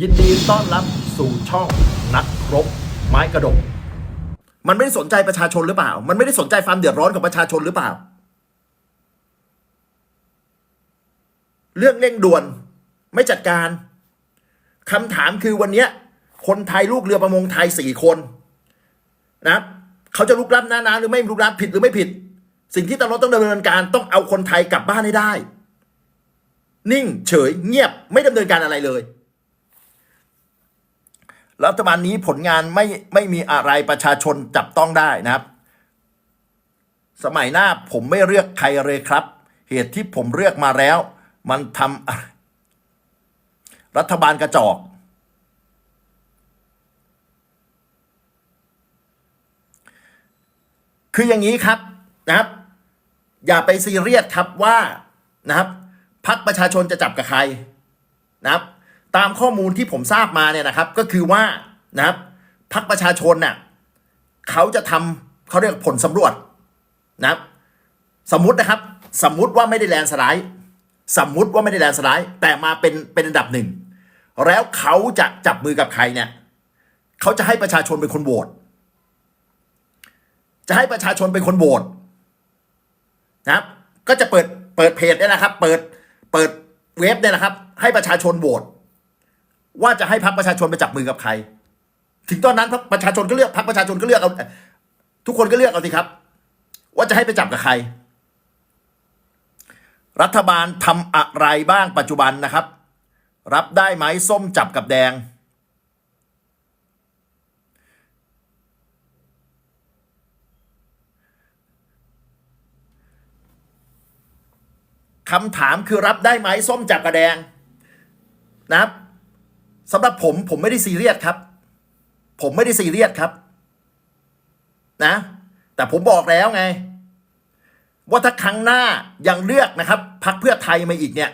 ยินดีต้อนรับสู่ช่องนักรบไม้กระดก มันไม่ได้สนใจประชาชนหรือเปล่า มันไม่ได้สนใจความเดือดร้อนของประชาชนหรือเปล่า เรื่องเร่งด่วนไม่จัดการคำถามคือวันนี้คนไทยลูกเรือประมงไทยสี่คนนะเขาจะลุกล้ำหน้าน้ำหรือไม่ลุกล้ำผิดหรือไม่ผิด สิ่งที่ตำรวจต้องดำเนินการต้องเอาคนไทยกลับบ้านให้ได้ นิ่งเฉยเงียบไม่ดำเนินการอะไรเลย รัฐบาลนี้ผลงานไม่ไม่มีอะไรประชาชนจับต้องได้นะครับ สมัยหน้าผมไม่เลือกใครเลยครับ เหตุที่ผมเลือกมาแล้ว มันทำรัฐบาลกระจอก คืออย่างนี้ครับนะครับ อย่าไปซีเรียสครับว่านะครับพักประชาชนจะจับกับใครนะครับ ตามข้อมูลที่ผมทราบมาเนี่ยนะครับ ก็คือว่านะครับพักประชาชนน่ะเขาจะทำเขาเรียกผลสำรวจนะครับ สมมุตินะครับ สมมุติว่าไม่ได้แลนสไลด์สมมุติว่าไม่ได้แลนสไลด์แต่มาเป็นเป็นอันดับหนึ่งแล้วเขาจะจับมือกับใครเนี่ยเขาจะให้ประชาชนเป็นคนโหวตจะให้ประชาชนเป็นคนโหวตนะครับ ก็จะเปิดเปิดเพจเนี่ยนะครับ เปิดเปิดเว็บเนี่ยนะครับ ให้ประชาชนโหวต ว่าจะให้พรรคประชาชนไปจับมือกับใคร ถึงตอนนั้นพรรคประชาชนก็เลือกพรรคประชาชนก็เลือกเอาทุกคนก็เลือกเอาสิครับ ว่าจะให้ไปจับกับใคร รัฐบาลทำอะไรบ้างปัจจุบันนะครับ รับได้ไหมส้มจับกับแดง คำถามคือรับได้ไหมส้มจับกระแดงนะครับ สำหรับผมผมไม่ได้ซีเรียสครับ ผมไม่ได้ซีเรียสครับ นะ แต่ผมบอกแล้วไง ว่าถ้าครั้งหน้ายังเลือกนะครับพักเพื่อไทยมาอีกเนี่ย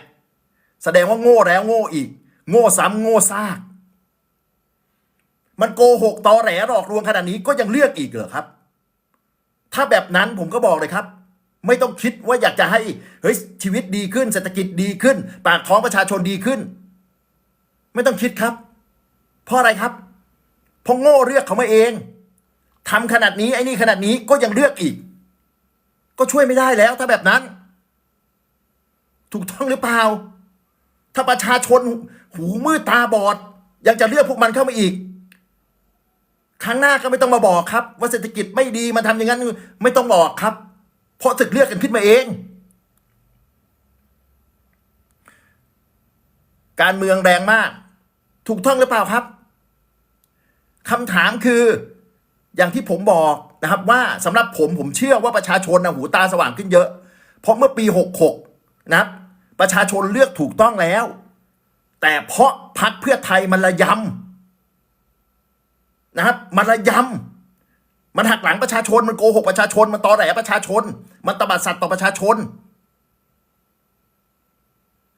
แสดงว่าโง่แล้วโง่อีก โง่ซ้ำโง่ซาก มันโกหกตอแหลหลอกลวงขนาดนี้ก็ยังเลือกอีกเหรอครับ ถ้าแบบนั้นผมก็บอกเลยครับไม่ต้องคิดว่าอยากจะให้เฮ้ยชีวิตดีขึ้นเศรษฐกิจดีขึ้น ปากท้องประชาชนดีขึ้น ไม่ต้องคิดครับ เพราะอะไรครับเพราะโง่เลือกเขามาเองทำขนาดนี้ไอ้นี่ขนาดนี้ก็ยังเลือกอีก ก็ช่วยไม่ได้แล้วถ้าแบบนั้น ถูกต้องหรือเปล่า ถ้าประชาชนหูมืดตาบอด ยังจะเลือกพวกมันเข้ามาอีก ครั้งหน้าก็ไม่ต้องมาบอกครับ ว่าเศรษฐกิจไม่ดีมันทำอย่างนั้นไม่ต้องบอกครับ เพราะศึกเลือกกันขึ้นมาเอง การเมืองแรงมาก ถูกต้องหรือเปล่าครับคำถามคืออย่างที่ผมบอกนะครับว่าสำหรับผมผมเชื่อว่าประชาชนนะหูตาสว่างขึ้นเยอะ เพราะเมื่อปี 66 นะครับ ประชาชนเลือกถูกต้องแล้ว แต่เพราะพักเพื่อไทยมันระยำนะครับมันระยำมันหักหลังประชาชนมันโกหกประชาชน มันตอแหลประชาชน มันตบัดสัตว์ต่อประชาชน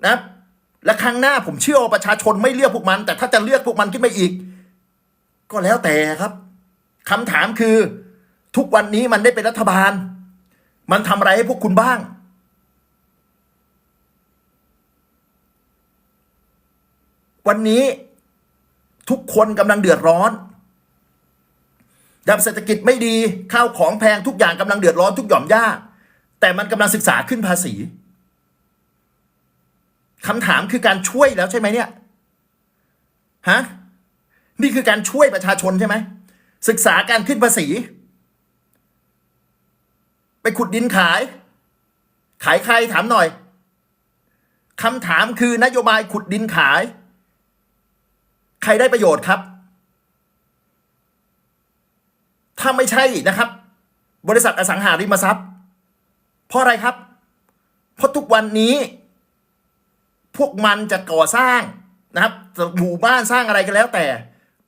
นะครับ และครั้งหน้าผมเชื่อว่าประชาชนไม่เลือกพวกมัน แต่ถ้าจะเลือกพวกมันขึ้นมาอีก ก็แล้วแต่ครับคำถามคือ ทุกวันนี้มันได้เป็นรัฐบาล มันทำอะไรให้พวกคุณบ้าง วันนี้ทุกคนกำลังเดือดร้อนดับเศรษฐกิจไม่ดีข้าวของแพงทุกอย่างกำลังเดือดร้อนทุกหย่อมย่าแต่มันกำลังศึกษาขึ้นภาษี คำถามคือการช่วยแล้วใช่ไหมเนี่ยฮะนี่คือการช่วยประชาชนใช่ไหมศึกษาการขึ้นภาษี ไปขุดดินขาย ขายใครถามหน่อยคำถามคือนโยบายขุดดินขาย ใครได้ประโยชน์ครับ ถ้าไม่ใช่นะครับ บริษัทอสังหาริมทรัพย์ เพราะอะไรครับ เพราะทุกวันนี้ พวกมันจะก่อสร้างนะครับหมู่บ้านสร้างอะไรกันแล้ว แต่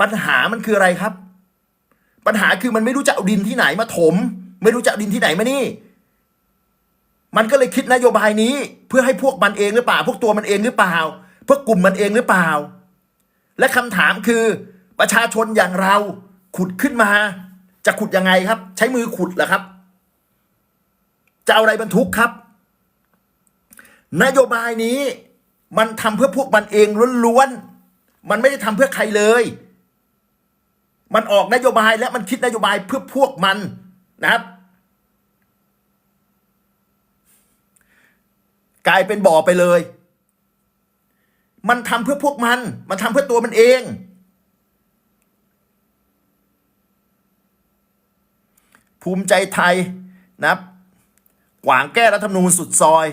ปัญหามันคืออะไรครับ ปัญหาคือมันไม่รู้จะเอาดินที่ไหนมาถม ไม่รู้จะเอาดินที่ไหนมานี่ มันก็เลยคิดนโยบายนี้ เพื่อให้พวกมันเองหรือเปล่า พวกตัวมันเองหรือเปล่าพวกกลุ่มมันเองหรือเปล่า และคำถามคือประชาชนอย่างเราขุดขึ้นมา จะขุดยังไงครับ ใช้มือขุดเหรอครับ จะเอาอะไรบรรทุกครับ นโยบายนี้ มันทำเพื่อพวกมันเองล้วนๆ มันไม่ได้ทำเพื่อใครเลย มันออกนโยบายและมันคิดนโยบายเพื่อพวกมันนะครับ กลายเป็นบ่อไปเลย มันทำเพื่อพวกมัน มันทำเพื่อตัวมันเอง ภูมิใจไทยนะครับหวางแก้รัฐธรรมนูญสุดซอย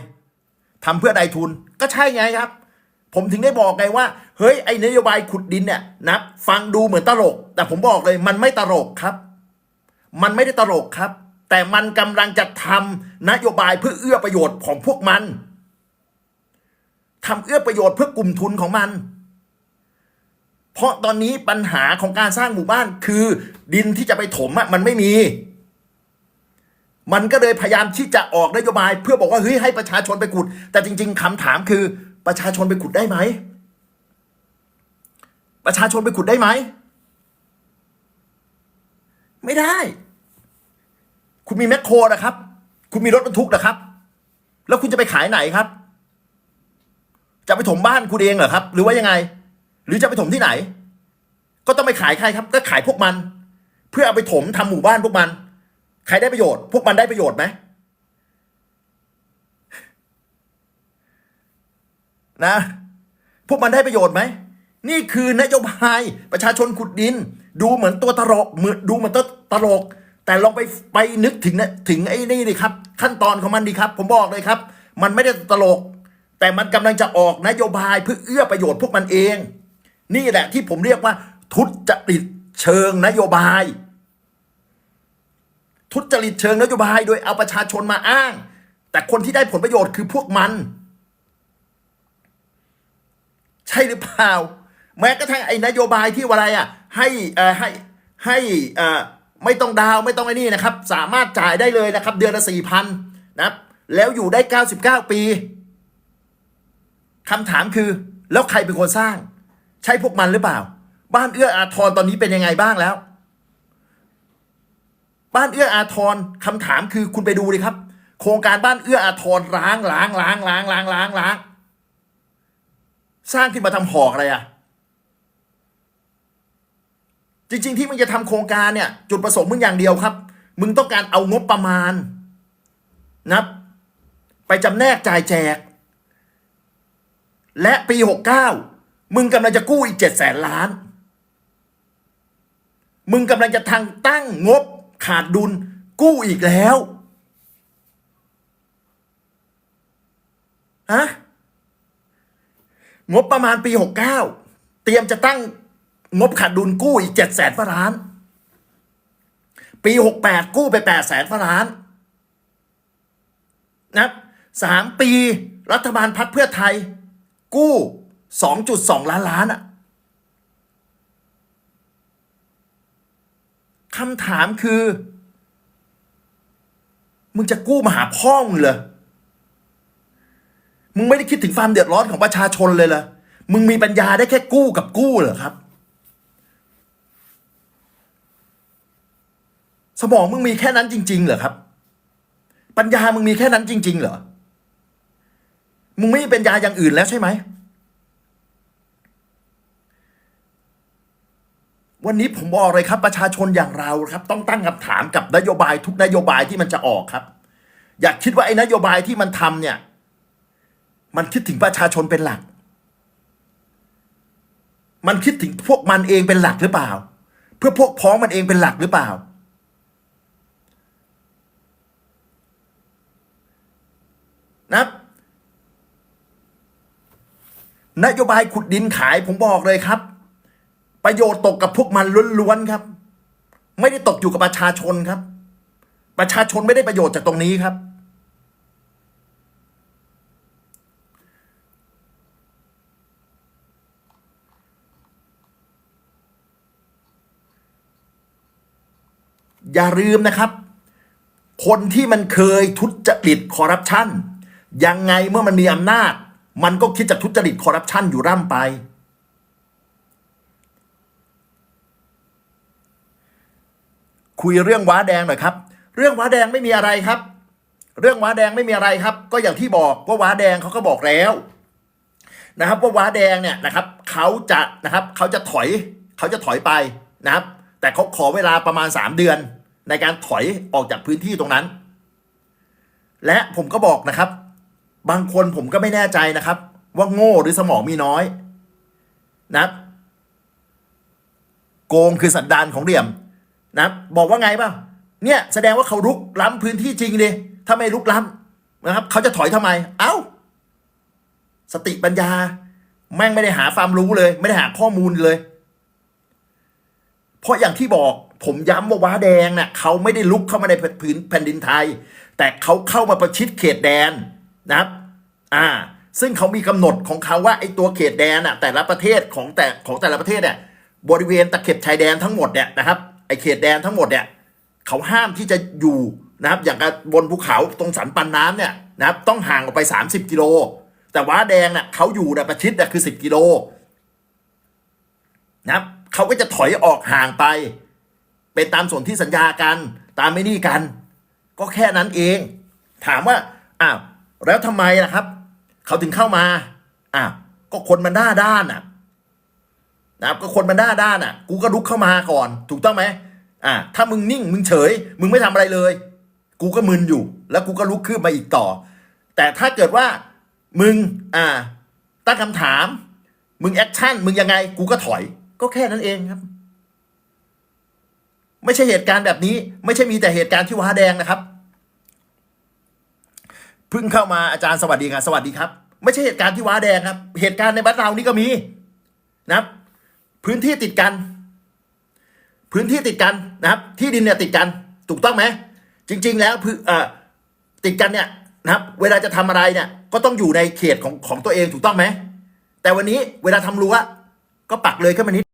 ทำเพื่อนายทุน ก็ใช่ไงครับ ผมถึงได้บอกไงว่า เฮ้ยไอ้นโยบายขุดดินเนี่ยนะฟังดูเหมือนตลก แต่ผมบอกเลยมันไม่ตลกครับ มันไม่ได้ตลกครับ แต่มันกำลังจะทำนโยบายเพื่อเอื้อประโยชน์ของพวกมันทำเอื้อประโยชน์เพื่อกลุ่มทุนของมัน เพราะตอนนี้ปัญหาของการสร้างหมู่บ้านคือดินที่จะไปถมอะมันไม่มี มันก็เลยพยายามที่จะออกนโยบาย เพื่อบอกว่าเฮ้ยให้ประชาชนไปขุด แต่จริง ๆคำถามคือประชาชนไปขุดได้ไหม ประชาชนไปขุดได้ไหม ไม่ได้ คุณมีแมคโครนะครับ คุณมีรถบรรทุกนะครับ แล้วคุณจะไปขายไหนครับ จะไปถมบ้านคุณเองเหรอครับ หรือว่ายังไง หรือจะไปถมที่ไหน ก็ต้องไปขายใครครับ ก็ขายพวกมัน เพื่อเอาไปถมทำหมู่บ้านพวกมัน ใครได้ประโยชน์ พวกมันได้ประโยชน์ไหมนะ พวกมันได้ประโยชน์ไหม นี่คือนโยบายประชาชนขุดดิน ดูเหมือนตัวตลกเหมือนดูเหมือนตัวตลก แต่ลองไปไปนึกถึงนะถึงไอ้นี่ดิครับ ขั้นตอนของมันดีครับ ผมบอกเลยครับ มันไม่ได้ตลก แต่มันกำลังจะออกนโยบายเพื่อเอื้อประโยชน์พวกมันเอง นี่แหละที่ผมเรียกว่า ทุจริตเชิงนโยบาย ทุจริตเชิงนโยบาย โดยเอาประชาชนมาอ้าง แต่คนที่ได้ผลประโยชน์คือพวกมัน ใช่หรือเปล่า แม้กระทั่งไอ้นโยบายที่ว่าอะไรอะ ให้เอ่อให้ให้เอ่อไม่ต้องดาวไม่ต้องไอ้นี่นะครับ สามารถจ่ายได้เลยนะครับ เดือนละสี่พันนะครับ แล้วอยู่ได้เก้าสิบเก้าปีคำถามคือ แล้วใครเป็นคนสร้าง ใช่พวกมันหรือเปล่า บ้านเอื้ออาทรตอนนี้เป็นยังไงบ้างแล้ว บ้านเอื้ออาทรคำถามคือคุณไปดูดิครับ โครงการบ้านเอื้ออาทรล้างล้างล้างล้างล้างล้างล้างสร้างขึ้นมาทำหอกอะไรอะจริง ๆ ที่มึงจะทำโครงการเนี่ย จุดประสงค์มึงอย่างเดียวครับ มึงต้องการเอางบประมาณนะไปจำแนกจ่ายแจก และปีหกเก้ามึงกำลังจะกู้อีกเจ็ดแสนล้าน มึงกำลังจะทางตั้งงบ ขาดดุลกู้อีกแล้วฮะงบประมาณปีหกเก้าเตรียมจะตั้งงบขาดดุลกู้อีกเจ็ดแสนล้าน ปีหกแปดกู้ไปแปดแสนล้านนะครับสามปีรัฐบาลพักเพื่อไทย กู้สองจุดสองล้านล้านอะ คำถามคือ มึงจะกู้มาหาพ่อมึงเหรอมึงไม่ได้คิดถึงความเดือดร้อนของประชาชนเลยเหรอมึงมีปัญญาได้แค่กู้กับกู้เหรอครับ สมองมึงมีแค่นั้นจริง ๆ เหรอครับ ปัญญามึงมีแค่นั้นจริง ๆ เหรอมึงไม่มีปัญญาอย่างอื่นแล้วใช่ไหม วันนี้ผมบอกเลยครับประชาชนอย่างเราครับ ต้องตั้งคำถามกับนโยบายทุกนโยบายที่มันจะออกครับ อยากคิดว่าไอ้นโยบายที่มันทำเนี่ย มันคิดถึงประชาชนเป็นหลัก มันคิดถึงพวกมันเองเป็นหลักหรือเปล่า เพื่อพวกพ้องมันเองเป็นหลักหรือเปล่านับนโยบายขุดดินขายผมบอกเลยครับ ประโยชน์ตกกับพวกมันล้วนๆครับ ไม่ได้ตกอยู่กับประชาชนครับ ประชาชนไม่ได้ประโยชน์จากตรงนี้ครับ อย่าลืมนะครับ คนที่มันเคยทุจริตคอร์รัปชันยังไงเมื่อมันมีอำนาจ มันก็คิดจะทุจริตคอร์รัปชันอยู่ร่ำไป คุยเรื่องว้าแดงหน่อยครับ เรื่องว้าแดงไม่มีอะไรครับ เรื่องว้าแดงไม่มีอะไรครับ ก็อย่างที่บอกว่าว้าแดงเขาก็บอกแล้วนะครับ ว่าว้าแดงเนี่ยนะครับเขาจะนะครับเขาจะถอยเขาจะถอยไปนะครับ แต่เขาขอเวลาประมาณ 3 เดือน ในการถอยออกจากพื้นที่ตรงนั้น และผมก็บอกนะครับ บางคนผมก็ไม่แน่ใจนะครับ ว่าโง่หรือสมองมีน้อยนะครับโกงคือสันดานของเหลี่ยม นะบอกว่าไงบ้างเนี่ยแสดงว่าเขาลุกล้ำพื้นที่จริงดิถ้าไม่ลุกล้ำนะครับ เขาจะถอยทำไม เอ้า สติปัญญา แม่งไม่ได้หาความรู้เลย ไม่ได้หาข้อมูลเลย เพราะอย่างที่บอกผมย้ำว่าว้าแดงน่ะเขาไม่ได้ลุกเข้ามาในพื้นแผ่นดินไทย แต่เขาเข้ามาประชิดเขตแดนนะครับ อ่า ซึ่งเขามีกำหนดของเขาว่าไอ้ตัวเขตแดนอะ แต่ละประเทศของแต่ของแต่ละประเทศเนี่ยบริเวณตะเข็บชายแดนทั้งหมดเนี่ยนะครับ ไอ้เขตแดนทั้งหมดเนี่ยเขาห้ามที่จะอยู่นะครับอย่างกับบนภูเขาตรงสันปันน้ำเนี่ยนะครับต้องห่างออกไป 30 กิโล แต่ว้าแดงน่ะเขาอยู่น่ะประชิดน่ะคือ 10 กิโลนะครับเขาก็จะถอยออกห่างไป เป็นตามส่วนที่สัญญากัน ตามไม่นี่กัน ก็แค่นั้นเอง ถามว่าอ้าวแล้วทำไมล่ะครับ เขาถึงเข้ามาอ้าวก็คนมันด้าด้านอะ นะครับก็คนมันด้าด้านอะ กูก็ลุกเข้ามาก่อน ถูกต้องไหมอ่าถ้ามึงนิ่งมึงเฉย มึงไม่ทำอะไรเลย กูก็มึนอยู่ แล้วกูก็ลุกขึ้นมาอีกต่อ แต่ถ้าเกิดว่ามึงอ่าตั้งคำถาม มึงแอคชั่นมึงยังไง กูก็ถอย ก็แค่นั้นเองครับ ไม่ใช่เหตุการณ์แบบนี้ ไม่ใช่มีแต่เหตุการณ์ที่ว้าแดงนะครับเพิ่งเข้ามาอาจารย์สวัสดีครับสวัสดีครับ ไม่ใช่เหตุการณ์ที่ว้าแดงครับ เหตุการณ์ในบ้านเรานี่ก็มีนะครับ พื้นที่ติดกัน พื้นที่ติดกันนะครับ ที่ดินเนี่ยติดกัน ถูกต้องไหมจริง ๆ แล้วเอ่อติดกันเนี่ยนะครับ เวลาจะทำอะไรเนี่ย ก็ต้องอยู่ในเขตของของตัวเองถูกต้องไหมแต่วันนี้เวลาทำรั้วก็ปักเลยขึ้นมานิด